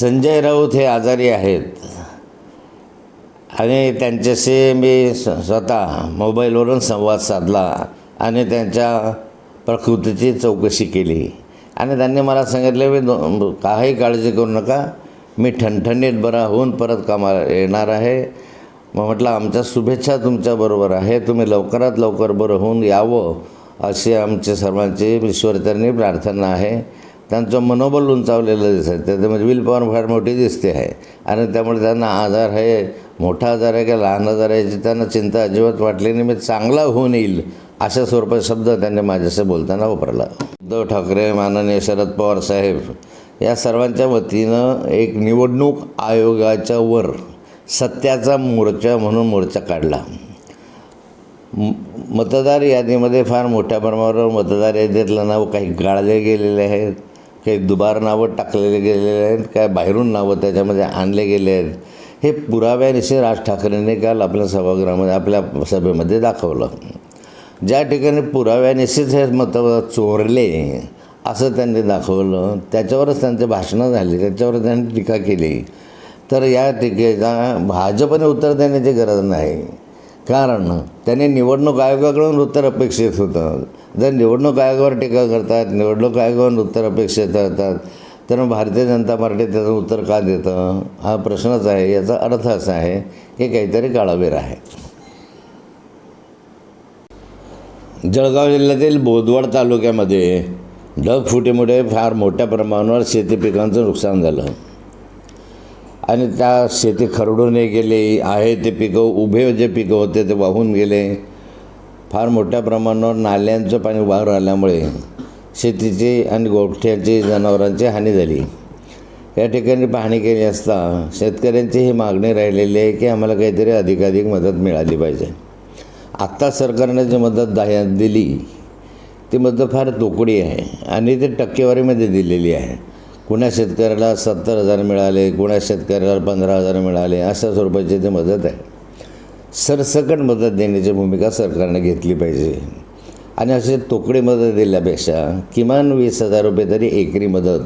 संजय राऊत हे आजारी आहेत. आणि त्यांच्याशी मी स्वतः मोबाईलवरून संवाद साधला आणि त्यांच्या प्रकृतीची चौकशी केली. आणि त्यांनी मला सांगितले मी दो काही काळजी करू नका. मी ठणठणीत बरा होऊन परत कामा येणार आहे. मग म्हटलं आमच्या शुभेच्छा तुमच्याबरोबर आहे तुम्ही लवकरात लवकर बरं होऊन यावं अशी आमची सर्वांची ईश्वरचरणी प्रार्थना आहे. त्यांचं मनोबल उंचावलेलं दिसतं. त्याच्यामध्ये म्हणजे विल पॉवर फार मोठी दिसते आहे. आणि त्यामुळे त्यांना आजार आहे मोठा आजार आहे का लहान आजार आहे याची त्यांना चिंता अजिबात वाटली नाही. मी चांगला होऊन येईल अशा स्वरूपात शब्द त्यांनी माझ्याशी बोलताना वापरला. उद्धव ठाकरे माननीय शरद पवार साहेब या सर्वांच्या वतीनं एक निवडणूक आयोगाच्या वर सत्याचा मोर्चा म्हणून मोर्चा काढला. मतदार यादीमध्ये फार मोठ्या प्रमाणावर मतदार यादीतलं नाव काही गाळले गेलेले आहेत. काही दुबार नावं टाकलेले गेलेले आहेत काय बाहेरून नावं त्याच्यामध्ये आणले गेले आहेत. हे पुराव्यानिशी राज ठाकरेंनी काल आपल्या सभागृहामध्ये आपल्या सभेमध्ये दाखवलं. ज्या ठिकाणी पुराव्यानिशीच हे मतं चोरले असं त्यांनी दाखवलं त्याच्यावरच त्यांचे भाषणं झाली त्याच्यावर त्यांनी टीका केली. तर या टीकेचा भाजपने उत्तर देण्याची गरज नाही. कारण त्याने निवडणूक आयोगाकडून उत्तर अपेक्षित होतं. जर निवडणूक आयोगावर टीका करतात निवडणूक आयोगावर उत्तर अपेक्षित करतात तर मग भारतीय जनता पार्टी त्याचं उत्तर का देतं? हा प्रश्नच आहे. याचा अर्थ असा आहे की काहीतरी काळावीर आहे. जळगाव जिल्ह्यातील बोदवड तालुक्यामध्ये ढगफुटीमुळे फार मोठ्या प्रमाणावर शेती पिकांचं नुकसान झालं. आणि त्या शेती खरडूनही गेले आहे ते पिकं उभे जे पिकं होते ते वाहून गेले. फार मोठ्या प्रमाणावर नाल्यांचं पाणी वाहून आल्यामुळे शेतीची आणि गोठ्याची जनावरांची हानी झाली. या ठिकाणी पाहणी केली असता शेतकऱ्यांची ही मागणी राहिलेली आहे की आम्हाला काहीतरी अधिकाधिक मदत मिळाली पाहिजे. आत्ता सरकारने जी मदत दाह्या दिली ती मदत फार तोकडी आहे आणि ती टक्केवारीमध्ये दिलेली आहे. कुण्या शेतकऱ्याला सत्तर हजार मिळाले कुण्या शेतकऱ्याला पंधरा हजार मिळाले अशा स्वरूपाची ती मदत आहे. सरसकट मदत देण्याची भूमिका सरकारने घेतली पाहिजे. आणि असे तोकडी मदत दिल्यापेक्षा किमान वीस हजार रुपये तरी एकरी मदत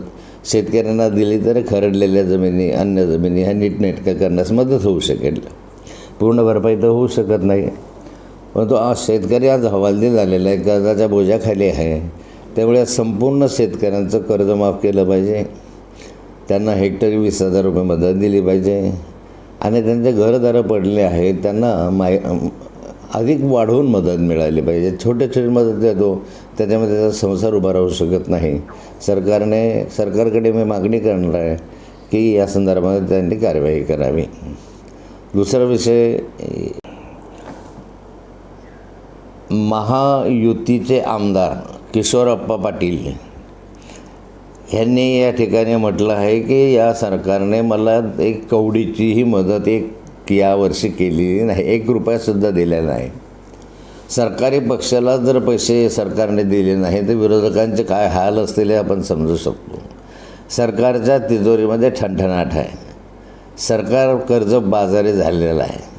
शेतकऱ्यांना दिली तर खरडलेल्या जमिनी अन्य जमिनी ह्या नीटनेटकं करण्यास मदत होऊ शकेल. पूर्ण भरपाई तर होऊ शकत नाही. परंतु आज शेतकरी आज हवालदिल झालेला आहे कर्जाच्या बोजाखाली आहे. त्यामुळे संपूर्ण शेतकऱ्यांचं कर्ज माफ केलं पाहिजे. त्यांना हेक्टरी वीस हजार रुपये मदत दिली पाहिजे. आणि त्यांचे घरदारं पडले आहेत त्यांना माय अधिक वाढवून मदत मिळाली पाहिजे. छोटे छोटे मदत देतो त्याच्यामध्ये त्याचा संसार उभा राहू शकत नाही. सरकारने सरकारकडे मी मागणी करणार आहे की या संदर्भात त्यांनी कार्यवाही करावी. दुसरा विषय महायुतीचे आमदार किशोरप्पा पाटील. यांनी या ठिकाणी म्हटलं आहे की या सरकारने मला एक कवडीचीही मदत एक यावर्षी केलेली नाही एक रुपयासुद्धा दिला नाही. सरकारी पक्षाला जर पैसे सरकारने दिले नाही तर विरोधकांचे काय हाल असतील हे आपण समजू शकतो. सरकारच्या तिजोरीमध्ये ठणठणाट आहे. सरकार कर्ज बाजारी झालेलं आहे.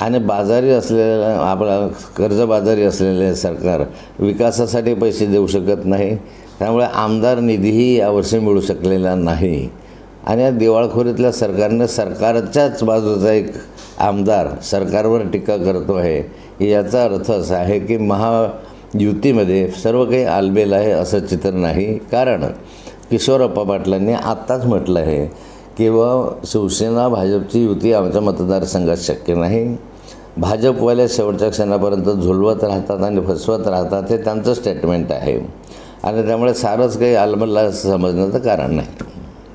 आणि बाजारी असलेलं आपला कर्जबाजारी असलेले सरकार विकासासाठी पैसे देऊ शकत नाही. त्यामुळे आमदार निधीही यावर्षी मिळू शकलेला नाही. आणि या दिवाळखोरीतल्या सरकारनं सरकारच्याच बाजूचा एक आमदार सरकारवर टीका करतो आहे. याचा अर्थ असा आहे की महायुतीमध्ये सर्व काही आलबेल आहे असं चित्र नाही. कारण किशोरप्पा पाटलांनी आत्ताच म्हटलं आहे किंवा शिवसेना भाजपची युती आमच्या मतदारसंघात शक्य नाही. भाजपवाले शेवटच्या क्षणापर्यंत झुलवत राहतात आणि फसवत राहतात हे त्यांचं स्टेटमेंट आहे. आणि त्यामुळे सारंच काही आलमल्ला समजण्याचं कारण नाही.